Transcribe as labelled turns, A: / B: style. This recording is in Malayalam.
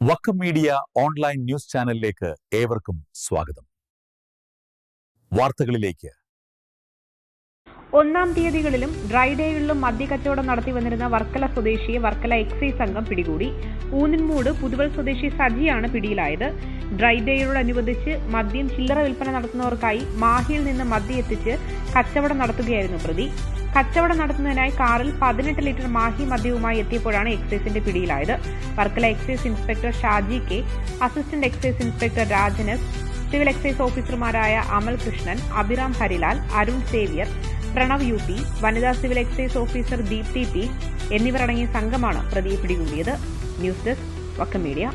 A: വക്കം മീഡിയ ഓൺലൈൻ ന്യൂസ് ചാനലിലേക്ക് ഏവർക്കും സ്വാഗതം. വാർത്തകളിലേക്ക്
B: ഒന്നാം തീയതികളിലും ഡ്രൈഡേകളിലും മദ്യക്കച്ചവടം നടത്തി വന്നിരുന്ന വർക്കല സ്വദേശിയെ വർക്കല എക്സൈസ് സംഘം പിടികൂടി. ഊന്നിൻമൂട് പുതുവൽ സ്വദേശി സജിയാണ് പിടിയിലായത്. ഡ്രൈഡേയോടനുബന്ധിച്ച് മദ്യം ചില്ലറ വിൽപ്പന നടത്തുന്നവർക്കായി മാഹിയിൽ നിന്ന് മദ്യം എത്തിച്ച് കച്ചവടം നടത്തുകയായിരുന്നു പ്രതി. കച്ചവടം നടത്തുന്നതിനായി കാറിൽ പതിനെട്ട് ലിറ്റർ മാഹി മദ്യവുമായി എത്തിയപ്പോഴാണ് എക്സൈസിന്റെ പിടിയിലായത്. Varkala excise inspector Shaji K assistant excise inspector Rajanas civil excise ഓഫീസർമാരായ അമൽ കൃഷ്ണൻ അഭിറാം ഹരിലാൽ അരുൺ സേവ്യർ പ്രണവ് യു പി വനിതാ civil excise officer Deepthi P എന്നിവരടങ്ങിയ സംഘമാണ് പ്രതിയെ പിടികൂടിയത്. News desk Vakkam media.